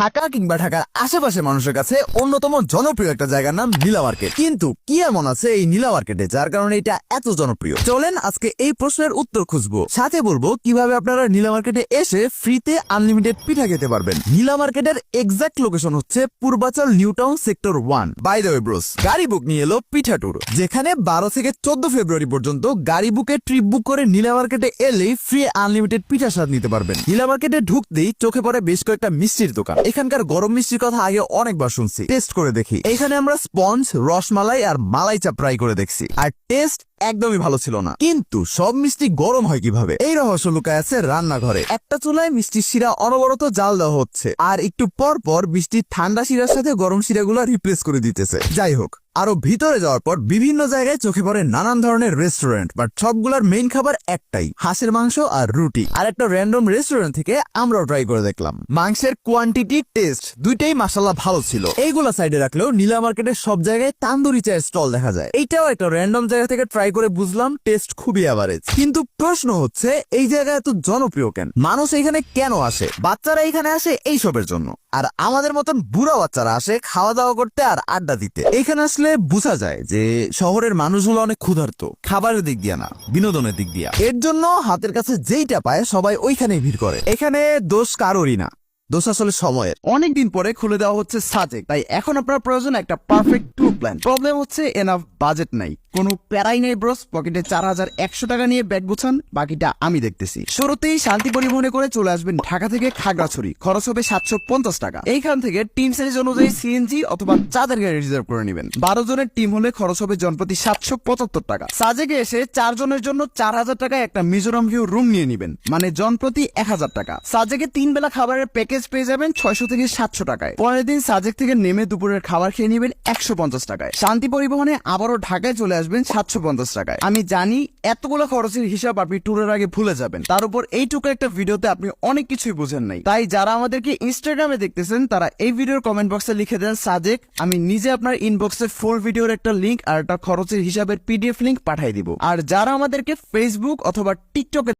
ঢাকা কিংবা ঢাকার আশেপাশে মানুষের কাছে অন্যতম জনপ্রিয় একটা জায়গার নাম নীলা মার্কেট। কিন্তু কি এমন আছে এই নীলা মার্কেটে যার কারণে এটা এত জনপ্রিয়? চলেন আজকে এই প্রশ্নের উত্তর খুঁজবো। সাথে বলব, কীভাবে আপনারা নীলা মার্কেটে এসে ফ্রিতে আনলিমিটেড পিঠা খেতে পারবেন। নীলা মার্কেটের এক্সাক্ট লোকেশন হচ্ছে Purbachal new town sector one. By the bros, গাড়ি বুক নিয়ে এলো পিঠা ট্যুর, যেখানে বারো থেকে চোদ্দ ফেব্রুয়ারি পর্যন্ত গাড়ি বুকে ট্রিপ বুক করে নীলা মার্কেটে এলেই ফ্রি আনলিমিটেড পিঠা স্বাদ নিতে পারবেন। নীলা মার্কেটে ঢুকতেই চোখে পড়ে বেশ কয়েকটা মিষ্টির দোকান। এখানকার গরম মিষ্টির কথা আগে অনেকবার শুনছি। টেস্ট করে দেখি। এখানে আমরা স্পঞ্জ রসমালাই আর মালাই চাপ ট্রাই করে দেখছি। আর টেস্ট একদমই ভালো ছিল না। কিন্তু সব মিষ্টি গরম হয় কীভাবে? এই রহস্য লুকায় আছে রান্নাঘরে। একটা চুলায় মিষ্টির শিরা অনবরত জাল দেওয়া হচ্ছে। আর একটু পর পর মিষ্টির ঠান্ডা শিরার সাথে গরম শিরাগুলো রিপ্লেস করে দিতেছে। যাই হোক আরও ভিতরে যাওয়ার পর বিভিন্ন জায়গায় চোখে পড়ে নানান ধরনের রেস্টুরেন্ট বাট সবগুলার মেইন খাবার একটাই, হাঁসের মাংস আর রুটি। আর একটা র্যান্ডম রেস্টুরেন্ট থেকে আমরাও ট্রাই করে দেখলাম। মাংসের কোয়ান্টিটি টেস্ট দুইটাই মাসাল্লাহ ভালো ছিল। এইগুলা সাইডে রাখলেও নীলা মার্কেটের সব জায়গায় তান্দুরি চায়ের স্টল দেখা যায়। এইটাও একটা র্যান্ডম জায়গা থেকে ট্রাই করে বুঝলাম টেস্ট খুবই অ্যাভারেজ কিন্তু প্রশ্ন হচ্ছে, এই জায়গা এত জনপ্রিয় কেন? মানুষ এখানে কেন আসে? বাচ্চারা এখানে আসে এইসবের জন্য। আর আমাদের মতন বুড়া বাচ্চারা আসে খাওয়া দাওয়া করতে আর আড্ডা দিতে। এখানে আসলে বোঝা যায় যে শহরের মানুষগুলো অনেক ক্ষুধার্ত। খাবারের দিক দিয়া না, বিনোদনের দিক দিয়া। এর জন্য হাতের কাছে যেইটা পায় সবাই ওইখানে ভিড় করে। এখানে দোষ কারোরই না। দোষ আসলে সময়ের। অনেকদিন পরে খুলে দেওয়া হচ্ছে সাজেক। তাই এখন আপনার প্রয়োজন একটা পারফেক্ট ট্যুর প্ল্যান প্রবলেম হচ্ছে এনাফ বাজেট নাই। কোনো প্যারাই নেই ব্রোস পকেটে চার হাজার একশো টাকা নিয়ে ব্যাগ গুছান, বাকিটা আমি দেখতেছি। শুরুতেই শান্তি পরিবহনে করে চলে আসবেন ঢাকা থেকে খাগড়াছড়ি। খরচ হবে সাতশো পঞ্চাশ টাকা। এইখান থেকে টিম সাইজ অনুযায়ী সিএনজি অথবা চাঁদের গাড়ি রিজার্ভ করে নেবেন। বারো জনের টিম হলে খরচ হবে জনপ্রতি সাতশো পঁচাত্তর টাকা। সাজেকে এসে চার জনের জন্য চার হাজার টাকায় একটা মিজোরাম ভিউ রুম নিয়ে নেবেন। মানে জনপ্রতি এক হাজার টাকা। সাজেকে তিন বেলা খাবারের প্যাকেজ পেয়ে যাবেন ছয়শো থেকে সাতশো টাকায়। পরের দিন সাজেক থেকে নেমে দুপুরের খাবার খেয়ে নেবেন একশো পঞ্চাশ টাকায়। শান্তি পরিবহনে আবারও ঢাকায় চলে আসবেন সাতশো পঞ্চাশ টাকায়। আমি জানি এতগুলো খরচের হিসাব আপনি ট্যুরের আগে ভুলে যাবেন। তার উপর এইটুকু একটা ভিডিওতে আপনি অনেক কিছুই বুঝেন নাই। তাই যারা আমাদেরকে ইনস্টাগ্রামে দেখতেছেন, তারা এই ভিডিওর কমেন্ট বক্সে লিখে দেন, সাজেক, আমি নিজে আপনার ইনবক্সে ফুল ভিডিওর একটা লিঙ্ক আর একটা খরচের হিসাবের পিডিএফ লিঙ্ক পাঠিয়ে দিব। আর যারা আমাদেরকে ফেসবুক অথবা টিকটকে